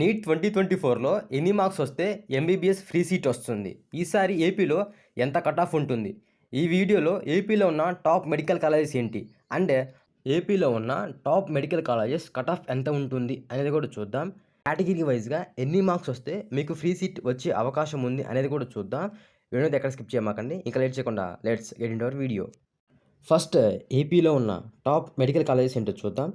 NEET twenty twenty ఫోర్లో ఎన్ని marks వస్తే ఎంబీబీఎస్ ఫ్రీ సీట్ వస్తుంది? ఈసారి ఏపీలో ఎంత కట్ ఆఫ్ ఉంటుంది? ఈ వీడియోలో ఏపీలో ఉన్న టాప్ మెడికల్ కాలేజెస్ ఏంటి? అండ్ ఏపీలో ఉన్న top medical colleges cut off ఎంత ఉంటుంది అనేది కూడా చూద్దాం. కేటగిరీ వైజ్గా ఎన్ని మార్క్స్ వస్తే మీకు ఫ్రీ సీట్ వచ్చే అవకాశం ఉంది అనేది కూడా చూద్దాం. వీడియో ఎక్కడ స్కిప్ చేయమాకండి. ఇంకా లేట్ చేయకుండా let's get in our video first ఏపీలో ఉన్న టాప్ మెడికల్ కాలేజెస్ ఏంటో చూద్దాం.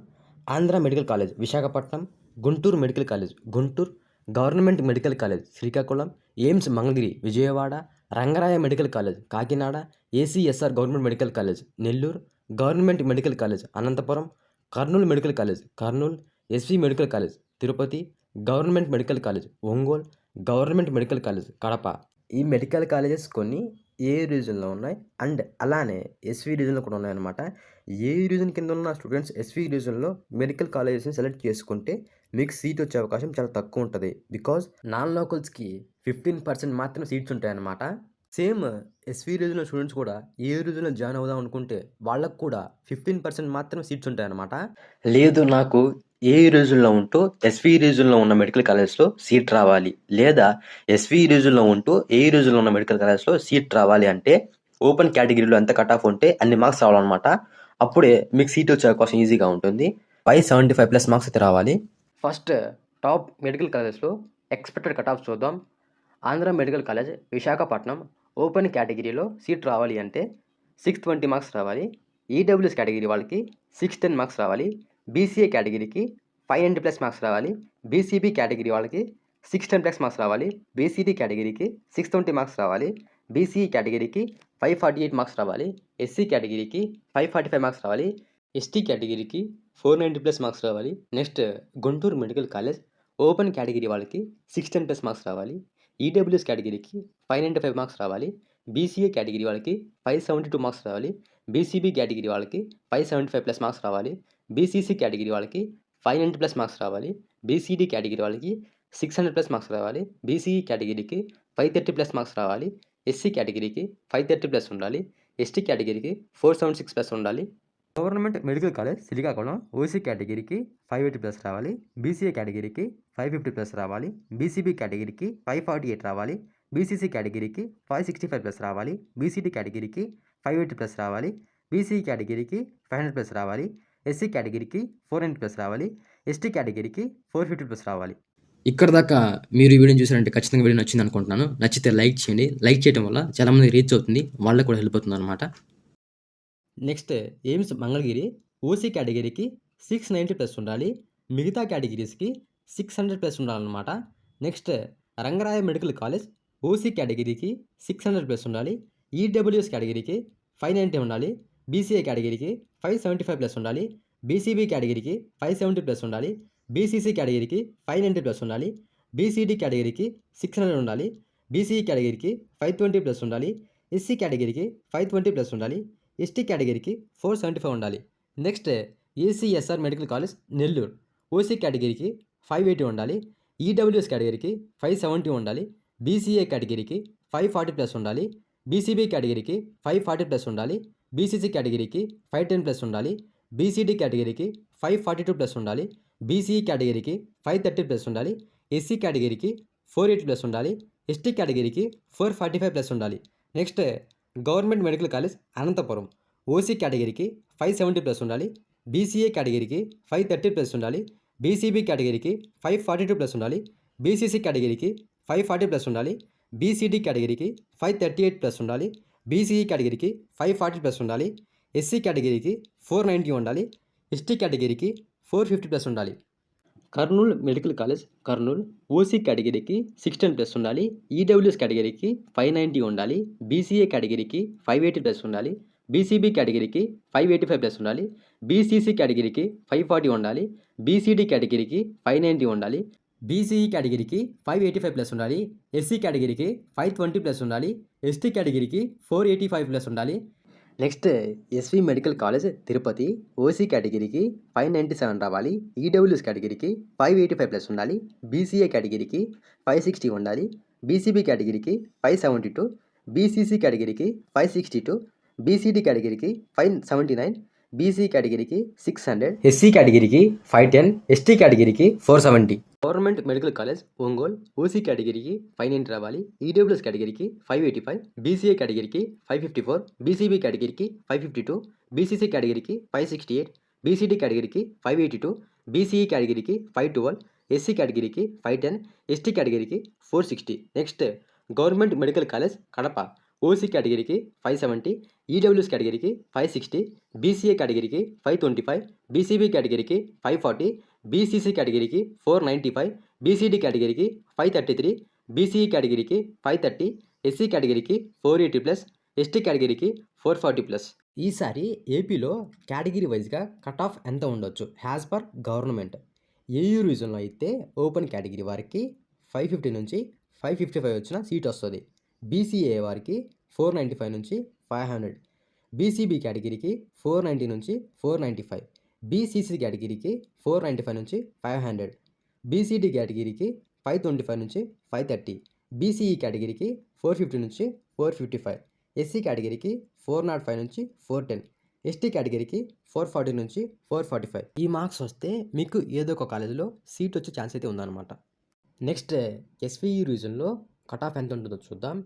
Andhra medical college Visakhapatnam Guntur medical college Guntur government medical college Srikakulam AIIMS Mangalagiri Vijayawada Rangaraya medical college Kakinada ACSR government medical college Nellore government medical college Anantapuram Kurnool medical college Kurnool SV medical college Tirupati government medical college Ongole government medical college Kadapa. ఈ medical colleges కొన్ని ఏ రీజన్లో ఉన్నాయి? And అలానే SV రీజన్లో కూడా ఉన్నాయన్నమాట. ఏ region కింద ఉన్న students SV రీజన్లో medical కాలేజెస్ని సెలెక్ట్ చేసుకుంటే మీకు సీట్ వచ్చే అవకాశం చాలా తక్కువ ఉంటుంది. బికాజ్ నాన్ లోకల్స్కి ఫిఫ్టీన్ పర్సెంట్ మాత్రమే సీట్స్ ఉంటాయన్నమాట. సేమ్ ఎస్వీ రీజన్లో స్టూడెంట్స్ కూడా ఏ రీజన్లో జాయిన్ అవుదాం అనుకుంటే వాళ్ళకు కూడా ఫిఫ్టీన్ పర్సెంట్ మాత్రమే సీట్స్ ఉంటాయన్నమాట. లేదు నాకు ఏ రీజన్లో ఉంటూ ఎస్వి రీజన్లో ఉన్న మెడికల్ కాలేజ్లో సీట్ రావాలి. లేదా ఎస్వి రీజన్లో ఉంటూ ఏ రీజన్లో ఉన్న మెడికల్ కాలేజ్లో సీట్ రావాలి అంటే ఓపెన్ కేటగిరీలో ఎంత కట్ ఆఫ్ ఉంటే అన్ని మార్క్స్ రావాలన్నమాట. అప్పుడే మీకు సీట్ వచ్చే అవకాశం ఈజీగా ఉంటుంది. Five seventy five plus marks అయితే రావాలి. ఫస్ట్ టాప్ మెడికల్ కాలేజ్లో ఎక్స్పెక్టెడ్ కట్ ఆఫ్ చూద్దాం. Andhra medical college Visakhapatnam open కేటగిరీలో సీట్ రావాలి అంటే సిక్స్ ట్వంటీ మార్క్స్ రావాలి. ఈడబ్ల్యూఎస్ కేటగిరీ వాళ్ళకి సిక్స్ టెన్ మార్క్స్ రావాలి. బీసీఏ కేటగిరీకి ఫైవ్ హండ్రెడ్ ప్లస్ మార్క్స్ రావాలి. బీసీబీ కేటగిరీ వాళ్ళకి సిక్స్ టెన్ ప్లస్ మార్క్స్ రావాలి. బీసీడీ కేటగిరీకి సిక్స్ ట్వంటీ మార్క్స్ రావాలి. బీసీఈ కేటగిరీకి ఫైవ్ ఫార్టీ ఎయిట్ మార్క్స్ రావాలి. ఎస్సీ కేటగిరీకి ఫైవ్ ఫార్టీ ఫైవ్ మార్క్స్ రావాలి. ఎస్టీ కేటగిరీకి ఫోర్ నైంటీ ప్లస్ మార్క్స్ రావాలి. Next Guntur medical college open category వాళ్ళకి సిక్స్ టెన్ ప్లస్ మార్క్స్ రావాలి. ఈడబ్ల్యూఎస్ కేటగిరీకి ఫైవ్ నైంటీ ఫైవ్ మార్క్స్ రావాలి. బీసీఏ కేటగిరీ వాళ్ళకి ఫైవ్ సెవెంటీ టూ మార్క్స్ రావాలి. బీసీబీ కేటగిరీ వాళ్ళకి five seventy five plus marks రావాలి. BCC category వాళ్ళకి ఫైవ్ నైంటీ ప్లస్ మార్క్స్ రావాలి. బీసీడీ కేటగిరీ వాళ్ళకి సిక్స్ హండ్రెడ్ ప్లస్ మార్క్స్ రావాలి. బీసీఈ కేటగిరీకి ఫైవ్ థర్టీ ప్లస్ మార్క్స్ రావాలి. ఎస్సీ కేటగిరీకి ఫైవ్ థర్టీ ప్లస్ ఉండాలి. ఎస్టీ కేటగిరీకి ఫోర్ సెవెన్ సిక్స్ ప్లస్ ఉండాలి. Government medical college Srikakulam OC కేటగిరీకి ఫైవ్ ఎయిటీ ప్లస్ రావాలి బీసీఏ కేటగిరీకి ఫైవ్ ఫిఫ్టీ ప్లస్ రావాలి బీసీబీ కేటగిరీకి ఫైవ్ ఫార్టీ ఎయిట్ రావాలి బీసీసీ కేటగిరీకి ఫైవ్ సిక్స్టీ ఫైవ్ ప్లస్ రావాలి బీసీటీ కేటగిరీకి ఫైవ్ ఎయిటీ ప్లస్ రావాలి బీసీ కేటగిరీకి ఫైవ్ హండ్రెడ్ ప్లస్ రావాలి ఎస్సీ కేటగిరీకి ఫోర్ హండ్రెడ్ ప్లస్ రావాలి ఎస్టీ కేటగిరీకి ఫోర్ ఫిఫ్టీ ప్లస్ రావాలి. ఇక్కడ దాకా మీరు ఈ వీడియోని చూసారంటే ఖచ్చితంగా వీడియో నచ్చింది అనుకుంటున్నాను. నచ్చితే లైక్ చేయండి. లైక్ చేయడం వల్ల చాలామంది రీచ్ అవుతుంది. వాళ్ళకి కూడా హెల్ప్ అవుతుంది అనమాట నెక్స్ట్ ఎయిమ్స్ మంగళగిరి ఓసీ కేటగిరీకి సిక్స్ నైంటీ ప్లస్ ఉండాలి. మిగతా కేటగిరీస్కి సిక్స్ హండ్రెడ్ ప్లస్ ఉండాలన్నమాట. Next Rangaraya medical college OC కేటగిరీకి సిక్స్ హండ్రెడ్ ప్లస్ ఉండాలి. ఈడబ్ల్యూఎస్ కేటగిరీకి ఫైవ్ నైంటీ ఉండాలి. బీసీఏ కేటగిరీకి ఫైవ్ సెవెంటీ ఫైవ్ ప్లస్ ఉండాలి. బీసీబీ కేటగిరీకి ఫైవ్ సెవెంటీ ప్లస్ ఉండాలి. బీసీసీ కేటగిరీకి ఫైవ్ నైంటీ ప్లస్ ఉండాలి. బీసీడీ కేటగిరీకి సిక్స్ హండ్రెడ్ ఉండాలి. బీసీఈ కేటగిరీకి ఫైవ్ ట్వంటీ ప్లస్ ఉండాలి. ఎస్సీ కేటగిరీకి ఫైవ్ ట్వంటీ ప్లస్ ఉండాలి. ఎస్టీ కేటగిరీకి ఫోర్ సెవెంటీ ఫైవ్ ఉండాలి. Next ACSR medical college Nellore. OC కేటగిరీకి ఫైవ్ ఎయిటీ ఉండాలి. ఈడబ్ల్యూఎస్ కేటగిరీకి ఫైవ్ సెవెంటీ ఉండాలి. బీసీఏ కేటగిరీకి ఫైవ్ ఫార్టీ ప్లస్ ఉండాలి. బీసీబీ కేటగిరీకి ఫైవ్ ఫార్టీ ప్లస్ ఉండాలి. బీసీసీ కేటగిరీకి ఫైవ్ టెన్ ప్లస్ ఉండాలి. బీసీడీ కేటగిరీకి ఫైవ్ ఫార్టీ టూ ప్లస్ ఉండాలి. బీసీఈ కేటగిరీకి ఫైవ్ థర్టీ ప్లస్ ఉండాలి. ఎస్సీ కేటగిరీకి ఫోర్ ఎయిటీ ప్లస్ ఉండాలి. ఎస్టీ కేటగిరీకి ఫోర్ ఫార్టీ ఫైవ్ ప్లస్ ఉండాలి. Next government medical college Anantapuram. OC కేటగిరీకి ఫైవ్ సెవెంటీ ప్లస్ ఉండాలి. బీసీఏ కేటగిరీకి ఫైవ్ థర్టీ ప్లస్ ఉండాలి. బీసీబీ కేటగిరీకి ఫైవ్ ఫార్టీ టూ ప్లస్ ఉండాలి. బీసీసీ కేటగిరీకి ఫైవ్ ఫార్టీ ప్లస్ ఉండాలి. బీసీడీ కేటగిరీకి ఫైవ్ థర్టీ ఎయిట్ ప్లస్ ఉండాలి. బీసీఈ కేటగిరీకి ఫైవ్ ఫార్టీ ప్లస్ ఉండాలి. ఎస్సీ కేటగిరీకి ఫోర్ నైంటీ ఉండాలి. ఎస్టీ కేటగిరీకి ఫోర్ ఫిఫ్టీ ప్లస్ ఉండాలి. Kurnool medical college Kurnool OC కేటగిరీకి సిక్స్టీన్ ప్లస్ ఉండాలి ఈడబ్ల్యూఎస్ కేటగిరీకి ఫైవ్ నైంటీ ఉండాలి బీసీఏ కేటగిరీకి ఫైవ్ ఎయిటీ ప్లస్ ఉండాలి బీసీబీ కేటగిరీకి ఫైవ్ ఎయిటీ ఫైవ్ ప్లస్ ఉండాలి బీసీసీ కేటగిరీకి ఫైవ్ ఫార్టీ ఉండాలి బీసీడీ కేటగిరీకి ఫైవ్ నైంటీ ఉండాలి బీసీఈ కేటగిరీకి ఫైవ్ ఎయిటీ ఫైవ్ ప్లస్ ఉండాలి ఎస్సీ కేటగిరీకి ఫైవ్ ట్వంటీ ప్లస్ ఉండాలి ఎస్టీ కేటగిరీకి ఫోర్ ఎయిటీ ఫైవ్ ప్లస్ ఉండాలి next SV medical college Tirupati OC కేటగిరీకి ఫైవ్ నైంటీ సెవెన్ రావాలి. ఈడబ్ల్యూఎస్ కేటగిరీకి ఫైవ్ ఎయిటీ ఫైవ్ ప్లస్ ఉండాలి. బీసీఏ కేటగిరీకి ఫైవ్ సిక్స్టీ ఉండాలి. బీసీబీ కేటగిరీకి ఫైవ్ సెవెంటీ టూ. బీసీసీ కేటగిరీకి ఫైవ్ సిక్స్టీ టూ. బీసీడీ కేటగిరీకి ఫైవ్ సెవెంటీ నైన్. బీసీ కేటగిరీకి సిక్స్ హండ్రెడ్ ఎస్సీ కేటగిరీకి ఫైవ్ టెన్ ఎస్టీ కేటగిరీకి four seventy government medical college Ongole OC కేటగిరీకి ఫైవ్ నైన్టీ రావాలి ఈడబ్ల్యూఎస్ కేటగిరీకి ఫైవ్ ఎయిటీ ఫైవ్ బీసీఏ కేటగిరీకి five fifty four BCB కేటగిరీకి five fifty two BCC కేటగిరీకి five sixty eight BCD కేటగిరీకి five eighty two BCE కేటగిరీకి five twelve SC కేటగిరీకి five ten ST కేటగిరీకి four sixty next government medical college Kadapa OC కేటగిరీకి five seventy EWS కేటగిరీకి five sixty BCA కేటగిరీకి five twenty five BCB కేటగిరీకి five forty BCC కేటగిరీకి four ninety five BCD కేటగిరీకి five thirty three BCE కేటగిరీకి five thirty SC కేటగిరీకి four eighty plus ST కేటగిరీకి four forty plus ఈసారి ఏపీలో కేటగిరీ వైజ్గా కట్ ఆఫ్ ఎంత ఉండొచ్చు? హ్యాజ్ పర్ గవర్నమెంట్ ఏయూ రీజన్లో అయితే ఓపెన్ కేటగిరీ వారికి ఫైవ్ ఫిఫ్టీ నుంచి ఫైవ్ ఫిఫ్టీ ఫైవ్ వచ్చిన సీట్ వస్తుంది. బీసీఏ వారికి ఫోర్ నైంటీ ఫైవ్ నుంచి ఫైవ్ హండ్రెడ్ బీసీబీ కేటగిరీకి ఫోర్ నైంటీ నుంచి ఫోర్ నైంటీ ఫైవ్ బీసీసీ కేటగిరీకి ఫోర్ నైంటీ ఫైవ్ నుంచి ఫైవ్ హండ్రెడ్ బీసీడీ కేటగిరీకి ఫైవ్ ట్వంటీ ఫైవ్ నుంచి ఫైవ్ థర్టీ బీసీఈ కేటగిరీకి ఫోర్ ఫిఫ్టీ నుంచి ఫోర్ ఫిఫ్టీ ఫైవ్ ఎస్సీ కేటగిరీకి ఫోర్ నాట్ ఫైవ్ నుంచి ఫోర్ టెన్ ఎస్టీ కేటగిరీకి ఫోర్ ఫార్టీ నుంచి ఫోర్ ఫార్టీ ఫైవ్ ఈ మార్క్స్ వస్తే మీకు ఏదో ఒక కాలేజీలో సీట్ వచ్చే ఛాన్స్ అయితే ఉందన్నమాట. నెక్స్ట్ ఎస్వీఈ రీజన్లో కట్ ఆఫ్ ఎంత ఉంటుందో చూద్దాం.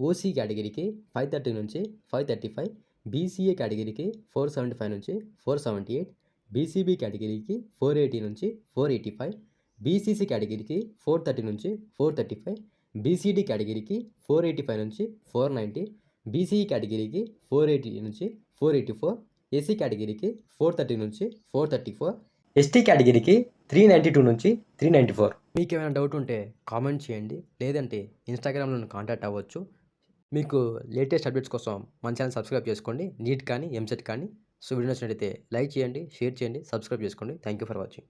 ఓసీ కేటగిరీకి ఫైవ్ థర్టీ నుంచి ఫైవ్ థర్టీ ఫైవ్ బీసీఏ కేటగిరీకి ఫోర్ సెవెంటీ ఫైవ్ నుంచి ఫోర్ సెవెంటీ ఎయిట్ బీసీబీ కేటగిరీకి ఫోర్ ఎయిటీ నుంచి ఫోర్ ఎయిటీ ఫైవ్ బీసీసీ కేటగిరీకి ఫోర్ థర్టీ నుంచి ఫోర్ థర్టీ ఫైవ్ బీసీడీ కేటగిరీకి ఫోర్ ఎయిటీ ఫైవ్ నుంచి ఫోర్ నైంటీ బీసీఈ కేటగిరీకి ఫోర్ ఎయిటీ నుంచి ఫోర్ ఎయిటీ ఫోర్ ఎస్సీ కేటగిరీకి ఫోర్ థర్టీ నుంచి ఫోర్ థర్టీ ఫోర్ ఎస్టీ కేటగిరీకి త్రీ నైంటీ టూ నుంచి త్రీ నైంటీ ఫోర్. మీకు ఏమైనా డౌట్ ఉంటే కామెంట్ చేయండి. లేదంటే ఇన్స్టాగ్రామ్లో కాంటాక్ట్ అవ్వచ్చు. మీకు లేటెస్ట్ అప్డేట్స్ కోసం మన ఛానల్ సబ్స్క్రైబ్ చేసుకోండి. నీట్ కానీ ఎంసెట్ కానీ సో వీడియో నచ్చినట్లయితే లైక్ చేయండి షేర్ చేయండి సబ్స్క్రైబ్ చేసుకోండి. Thank you for watching.